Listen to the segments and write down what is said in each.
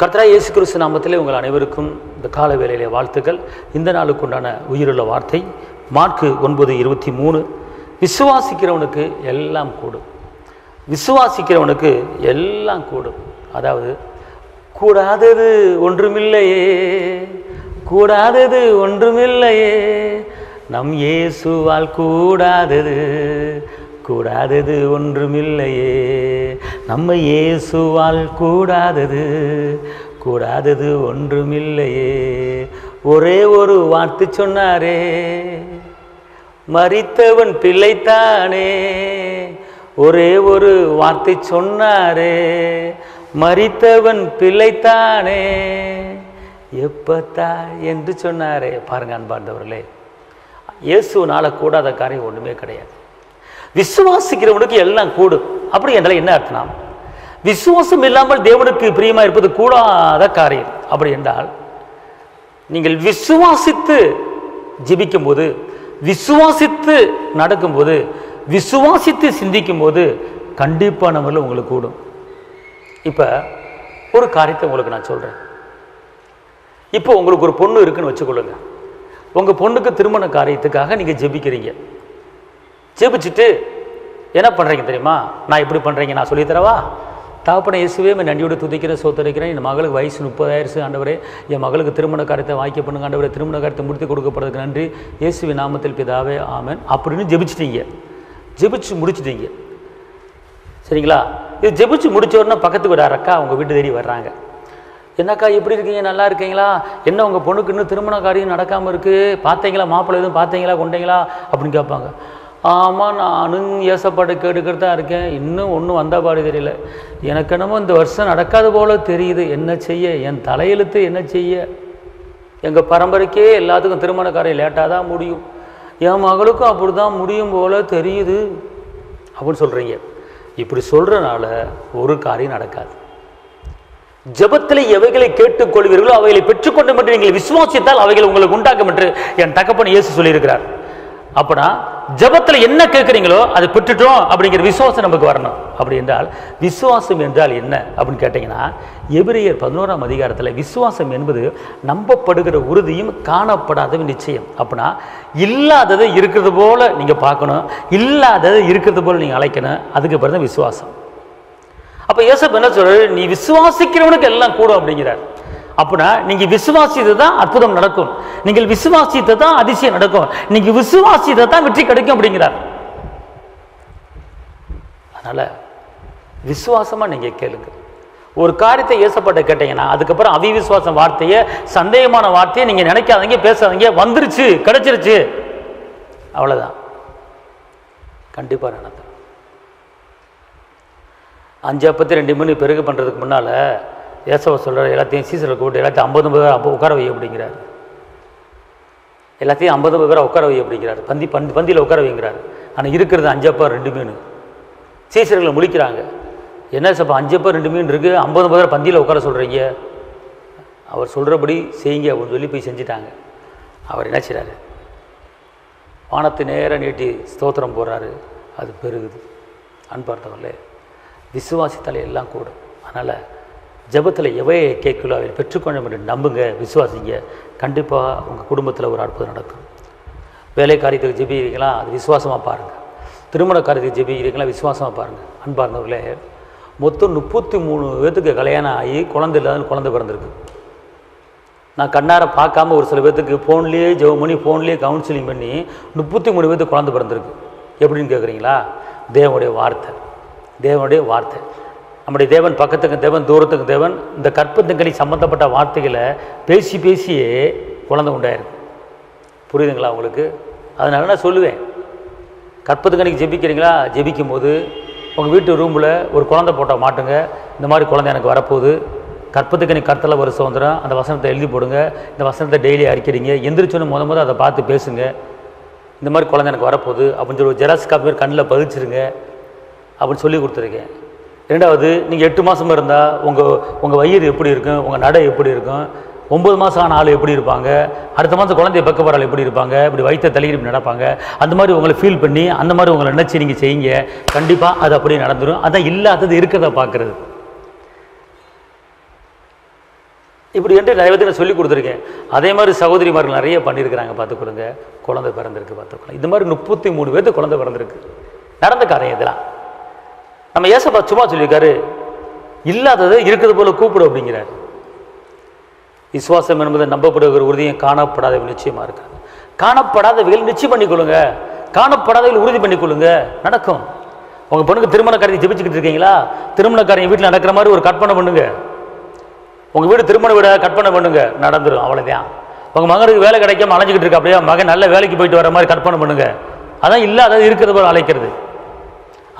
கர்த்தரா இயேசு கிறிஸ்து நாமத்திலே உங்கள் அனைவருக்கும் இந்த கால வேலையிலே வாழ்த்துக்கள். இந்த நாளுக்கு உண்டான உயிருள்ள வார்த்தை மார்க்கு ஒன்பது இருபத்தி மூணு. விசுவாசிக்கிறவனுக்கு எல்லாம் கூடும். விசுவாசிக்கிறவனுக்கு எல்லாம் கூடும். அதாவது கூடாதது ஒன்றுமில்லையே கூடாதது ஒன்றுமில்லையே நம் இயேசுவால் கூடாதது. கூடாதது ஒன்றுமில்லையே. நம்ம இயேசுவால் கூடாதது கூடாதது ஒன்றுமில்லையே. ஒரே ஒரு வார்த்தை சொன்னாரே மறித்தவன் பிள்ளைத்தானே ஒரே ஒரு வார்த்தை சொன்னாரே மறித்தவன் பிள்ளைத்தானே எப்பத்தா என்று சொன்னாரே. பாருங்க அன்பார்ந்தவர்களே இயேசுனால கூடாத காரியம் ஒன்றுமே கிடையாது. விசுவாசிக்கிறவனுக்கு எல்லாம் கூடும் அப்படி என்றால் என்ன அர்த்தம்? விசுவாசம் இல்லாமல் தேவனுக்கு பிரியமா இருப்பது கூடாத காரியம். அப்படி என்றால் நீங்கள் விசுவாசித்து ஜெபிக்கும் போது விசுவாசித்து நடக்கும்போது விசுவாசித்து சிந்திக்கும் போது கண்டிப்பாக நம்மள உங்களுக்கு கூடும். இப்போ ஒரு காரியத்தை உங்களுக்கு நான் சொல்கிறேன் இப்போ உங்களுக்கு ஒரு பொண்ணு இருக்குன்னு வச்சுக்கொள்ளுங்க. உங்கள் பொண்ணுக்கு திருமண காரியத்துக்காக நீங்கள் ஜெபிக்கிறீங்க. ஜெபிச்சுட்டு என்ன பண்ணுறீங்க தெரியுமா? நான் எப்படி பண்ணுறீங்க நான் சொல்லித்தரவா தாப்பனை இயேசுவே என் நன்றியோடு துதிக்கிறேன் சோத்தரிக்கிறேன். என் மகளுக்கு வயசு முப்பதாயிரசு ஆண்டவரே. என் மகளுக்கு திருமண காரியத்தை வாய்க்க பண்ணுங்க ஆண்டவரே. திருமண காரியத்தை முடித்து கொடுக்கப்படுறதுக்கு நன்றி. இயேசுவி நாமத்தில் பிதாவே ஆமன். அப்படின்னு ஜெபிச்சிட்டீங்க. ஜெபிச்சு முடிச்சிட்டீங்க. சரிங்களா? இது ஜெபிச்சு முடிச்ச பக்கத்துக்கு பக்கத்து வீடு அக்கா உங்கள் வீட்டு தேடி வர்றாங்க. என்னக்கா எப்படி இருக்கீங்க? நல்லா இருக்கீங்களா? என்ன உங்கள் பொண்ணுக்கு இன்னும் திருமண காரியம் நடக்காமல் இருக்குது பார்த்தீங்களா? மாப்பிள்ளை எதுவும் பார்த்தீங்களா? கொண்டீங்களா? அப்படின்னு கேட்பாங்க. ஆமாம் நானும் ஏசப்பாட்டை கேட்டுக்கிட்டு தான் இருக்கேன். இன்னும் ஒன்றும் வந்தால் பாடு தெரியல. எனக்கு என்னமோ இந்த வருஷம் நடக்காத போல தெரியுது. என்ன செய்ய? என் தலையெழுத்து என்ன செய்ய? எங்கள் பரம்பரைக்கே எல்லாத்துக்கும் திருமண காரியம் லேட்டாக தான் முடியும். என் மகளுக்கும் அப்படி தான் முடியும் போல தெரியுது. அப்படின்னு சொல்கிறீங்க இப்படி சொல்கிறனால ஒரு காரியம் நடக்காது. ஜெபத்தில் எவைகளை கேட்டுக்கொள்வீர்களோ அவைகளை பெற்றுக்கொண்டும் என்று நீங்கள் விசுவாசித்தால் அவைகள் உங்களுக்கு உண்டாக்கும் என்று என் தகப்பன் இயேசு சொல்லியிருக்கிறார். அப்பனா ஜெபத்தில் என்ன கேட்குறீங்களோ அதை பெற்றுட்டோம் அப்படிங்கிற விசுவாசம் நமக்கு வரணும். அப்படி என்றால் விசுவாசம் என்றால் என்ன அப்படின்னு கேட்டிங்கன்னா எபிரியர் பதினோராம் அதிகாரத்தில் விசுவாசம் என்பது நம்பப்படுகிற உறுதியும் காணப்படாத நிச்சயம். அப்படின்னா இல்லாதது இருக்கிறது போல் நீங்கள் பார்க்கணும் இல்லாதது இருக்கிறது போல் நீங்கள் அழைக்கணும். அதுக்கு பிறகு விசுவாசம். அப்போ இயேசப் என்ன சொல்கிறார் நீ விசுவாசிக்கிறவனுக்கு எல்லாம் கூடும் அப்படிங்கிறார். அப்படின்னா நீங்க விசுவாசித்து தான் அற்புதம் நடக்கும். நீங்கள் விசுவாசித்து தான் அதிசயம் நடக்கும். நீங்க விசுவாசித்து தான் வெற்றி கிடைக்கும் அப்படிங்கிறார். அதனால விசுவாசமா நீங்க கேளுங்க. ஒரு காரியத்தை ஏசப்பட்ட கேட்டீங்கன்னா அதுக்கப்புறம் அவிவிசுவாசம் வார்த்தையை சந்தேகமான வார்த்தையை நீங்க நினைக்காதீங்க பேசாதீங்க வந்துருச்சு கிடைச்சிருச்சு. அவ்வளவுதான். கண்டிப்பா நடக்கும் அஞ்சு அப்பத்தி ரெண்டு மணி பெருகு பண்ணுறதுக்கு முன்னால் ஏசவ சொல்கிறார் எல்லாத்தையும் சீசரில் கூப்பிட்டு எல்லாத்தையும் ஐம்பது பேர் அப்போ உட்கார வை அப்படிங்கிறார். எல்லாத்தையும் ஐம்பது பேரை உட்கார வை அப்படிங்கிறார். பந்தி பந்தி பந்தியில் உட்கார வைங்கிறார். ஆனால் இருக்கிறது அஞ்சப்பா ரெண்டு மீன். சீசர்களை முழிக்கிறாங்க. என்ன சப்பா அஞ்சப்பா ரெண்டு மீன் இருக்குது ஐம்பது பேரை பந்தியில் உட்கார சொல்கிறீங்க அவர் சொல்கிறபடி செய்யுங்க அப்படின்னு சொல்லி போய் செஞ்சிட்டாங்க. அவர் என்ன செய்கிறாரு வானத்தை நேராக நீட்டி ஸ்தோத்திரம் போடுறாரு. அது பெருகுது. அன்பார்த்தவர்களே விசுவாசித்தால் எல்லாம் கூடும். அதனால் ஜெபத்தில் எவையை கேட்கலோ அவை பெற்றுக்கொள்ள என்று நம்புங்க விசுவாசிங்க. கண்டிப்பாக உங்கள் குடும்பத்தில் ஒரு அற்புதம் நடக்கும். வேலை காரியத்துக்கு ஜெபிக்கிறீங்களா அது விசுவாசமாக பாருங்கள் திருமண காரியத்துக்கு ஜெபிக்கிறீங்களா விசுவாசமாக பாருங்கள் அன்பார்ந்தவர்களே மொத்தம் முப்பத்தி மூணு பேத்துக்கு கல்யாணம் ஆகி குழந்தை இல்லாத குழந்தை பிறந்திருக்கு. நான் கண்ணார பார்க்காம ஒரு சில பேத்துக்கு ஃபோன்லேயே ஜெபம் பண்ணி ஃபோன்லேயே கவுன்சிலிங் பண்ணி முப்பத்தி மூணு பேத்துக்கு குழந்தை பிறந்திருக்கு. எப்படின்னு கேட்குறீங்களா தேவனுடைய வார்த்தை. தேவனுடைய வார்த்தை. நம்முடைய தேவன் பக்கத்துக்கு தேவன் தூரத்துக்கு தேவன் இந்த கற்பந்தங்களி சம்பந்தப்பட்ட வார்த்தைகளை பேசி பேசியே குழந்தை உண்டாயிருக்கு. புரியுதுங்களா உங்களுக்கு? அதனால நான் சொல்லுவேன். கற்பத்துக்கணிக்கு ஜெபிக்கிறீங்களா? ஜெபிக்கும் போது உங்கள் வீட்டு ரூமில் ஒரு குழந்தை போட்டால் மாட்டுங்க. இந்த மாதிரி குழந்தை எனக்கு வரப்போகுது. கற்பத்துக்கணி கருத்தில் ஒரு சுதந்திரம். அந்த வசனத்தை எழுதி போடுங்க. இந்த வசனத்தை டெய்லி அரிக்கிறீங்க எந்திரிச்சோன்னு முத முத அதை பார்த்து பேசுங்க. இந்த மாதிரி குழந்தை எனக்கு வரப்போகுது. அப்படின்னு சொல்லி ஜெராக்ஸ் காப்பி கண்ணில் பதிச்சிருங்க. அப்படின்னு சொல்லி கொடுத்துருக்கேன். ரெண்டாவது நீங்கள் எட்டு மாதமாக இருந்தால் உங்கள் உங்கள் வயிறு எப்படி இருக்கும்? உங்கள் நடை எப்படி இருக்கும்? ஒம்பது மாதம் ஆன ஆள் எப்படி இருப்பாங்க? அடுத்த மாதம் குழந்தைய பக்க போகிற ஆள் எப்படி இருப்பாங்க? இப்படி வயிற்ற தலையிட்டு இப்படி நடப்பாங்க. அந்த மாதிரி உங்களை ஃபீல் பண்ணி அந்த மாதிரி உங்களை நினச்சி நீங்கள் செய்யுங்க. கண்டிப்பாக அது அப்படியே நடந்துடும் அதான் இல்லாதது இருக்கிறத பார்க்குறது. இப்படி என்று நிறைய பேருக்கு நான் சொல்லி கொடுத்துருக்கேன். அதே மாதிரி சகோதரிமார்கள் நிறைய பண்ணியிருக்கிறாங்க. பார்த்துக்கொடுங்க குழந்தை பிறந்திருக்கு பார்த்துக்கொள்ளுங்க இந்த மாதிரி முப்பத்தி மூணு பேர்த்து குழந்தை பிறந்திருக்கு. நடந்த காரியம் இதெல்லாம். நம்ம ஏசப்பா சும்மா சொல்லியிருக்காரு இல்லாததை இருக்கிறது போல கூப்பிடு அப்படிங்கிறார். விசுவாசம் என்பது நம்பப்படுகிற உறுதியும் காணப்படாதவை நிச்சயமா இருக்காங்க காணப்படாதவைகள் நிச்சயம் பண்ணிக்கொள்ளுங்க. காணப்படாதவைகள் உறுதி பண்ணிக்கொள்ளுங்க. நடக்கும். உங்க பொண்ணுக்கு திருமண காரியம் ஜெபிச்சுக்கிட்டு இருக்கீங்களா? திருமண காரியம் வீட்டில் நடக்கிற மாதிரி ஒரு கற்பனை பண்ணுங்க. உங்க வீடு திருமண வீடை கற்பனை பண்ணுங்க. நடந்துடும் அவ்வளவுதான். உங்க மகனுக்கு வேலை கிடைக்காம அலைஞ்சிக்கிட்டு இருக்க அப்படியே மகன் நல்ல வேலைக்கு போயிட்டு வர மாதிரி கற்பனை பண்ணுங்க. அதான் இல்லாதது இருக்கிறது போல அழைக்கிறது.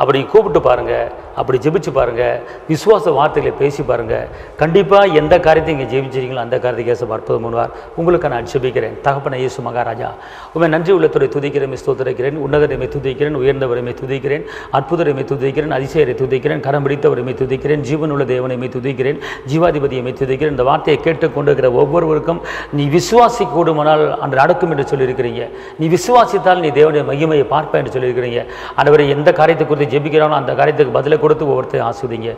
அப்படி கூப்பிட்டு பாருங்க. அப்படி ஜெபிச்சு பாருங்கள் விசுவாச வார்த்தைகளை பேசி பாருங்கள் கண்டிப்பாக எந்த காரியத்தை இங்கே ஜெபிச்சிருக்கீங்களோ அந்த காரியத்தை கேச அற்புதம் பண்ணுவார். உங்களுக்கு நான் ஜெபிக்கிறேன். தகப்பன இயேசு மகாராஜா. உண்மை நன்றி உள்ளத்துறை துதிக்கிறேன் ஸ்தோத்திரிக்கிறேன் உன்னதரைமை துதிக்கிறேன் உயர்ந்தவரைமை துதிக்கிறேன். அற்புதரைமை துதிக்கிறேன் அதிசயரை துதிக்கிறேன் கரம் பிடித்தவரைமை துதிக்கிறேன். ஜீவனுள்ள தேவனைமை துதிக்கிறேன். ஜீவாதிபதியமை துதிக்கிறேன். இந்த வார்த்தையை கேட்டுக்கொண்டிருக்கிற ஒவ்வொருவருக்கும் நீ விசுவாசி கூடுமானால் அன்று நடக்கும் என்று சொல்லியிருக்கிறீங்க. நீ விசுவாசித்தால் நீ தேவனுடைய மகிமையை பார்ப்பேன் என்று சொல்லியிருக்கிறீங்க. அந்தவரை எந்த காரியத்தை குறித்து ஜெபிக்கிறானோ அந்த காரியத்துக்கு பதிலை கொடுத்து ஒவ்வொருத்தையும் ஆசிரியங்க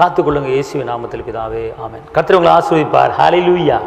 காத்துக்கொள்ளுங்க இயேசுவின் நாமத்தில் பிதாவே. ஆமேன். கத்திரவங்களை ஆசிரியப்பார் ஆஸ்வதிப்பார் லூயா